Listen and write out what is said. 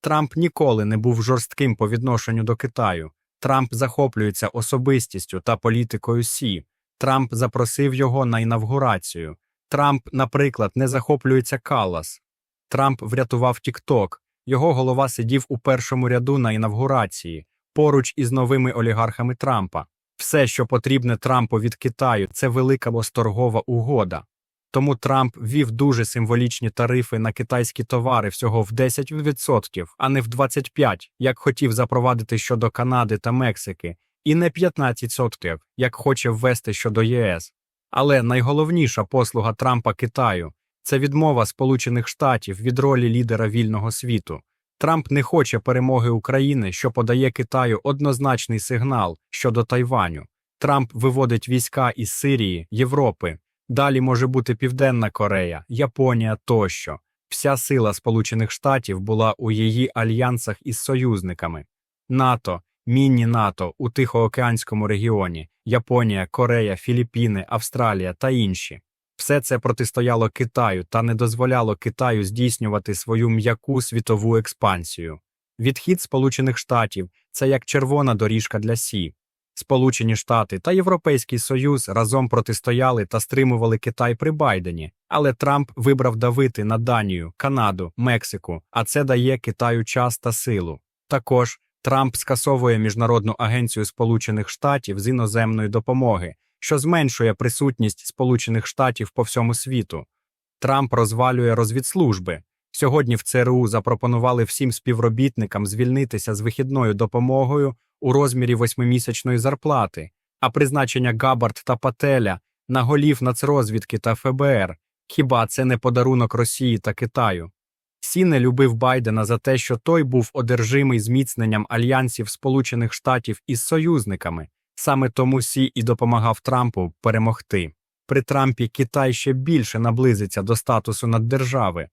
Трамп ніколи не був жорстким по відношенню до Китаю. Трамп захоплюється особистістю та політикою Сі. Трамп запросив його на інавгурацію. Трамп, наприклад, не захоплюється Каллас. Трамп врятував Тікток. Його голова сидів у першому ряду на інавгурації, поруч із новими олігархами Трампа. Все, що потрібне Трампу від Китаю, це велика восторгова угода. Тому Трамп ввів дуже символічні тарифи на китайські товари всього в 10%, а не в 25%, як хотів запровадити щодо Канади та Мексики, і не 15%, як хоче ввести щодо ЄС. Але найголовніша послуга Трампа Китаю це відмова Сполучених Штатів від ролі лідера вільного світу. Трамп не хоче перемоги України, що подає Китаю однозначний сигнал щодо Тайваню. Трамп виводить війська із Сирії, Європи. Далі може бути Південна Корея, Японія тощо. Вся сила Сполучених Штатів була у її альянсах із союзниками НАТО, міні-НАТО у Тихоокеанському регіоні, Японія, Корея, Філіппіни, Австралія та інші. Все це протистояло Китаю та не дозволяло Китаю здійснювати свою м'яку світову експансію. Відхід Сполучених Штатів це як червона доріжка для Сі. Сполучені Штати та Європейський Союз разом протистояли та стримували Китай при Байдені, але Трамп вибрав давити на Данію, Канаду, Мексику, а це дає Китаю час та силу. Також Трамп скасовує Міжнародну агенцію Сполучених Штатів з іноземної допомоги, що зменшує присутність Сполучених Штатів по всьому світу. Трамп розвалює розвідслужби. Сьогодні в ЦРУ запропонували всім співробітникам звільнитися з вихідною допомогою у розмірі восьмимісячної зарплати, а призначення Габард та Пателя на голів нацрозвідки та ФБР хіба це не подарунок Росії та Китаю? Сі не любив Байдена за те, що той був одержимий зміцненням альянсів Сполучених Штатів із союзниками. Саме тому Сі і допомагав Трампу перемогти. При Трампі Китай ще більше наблизиться до статусу наддержави.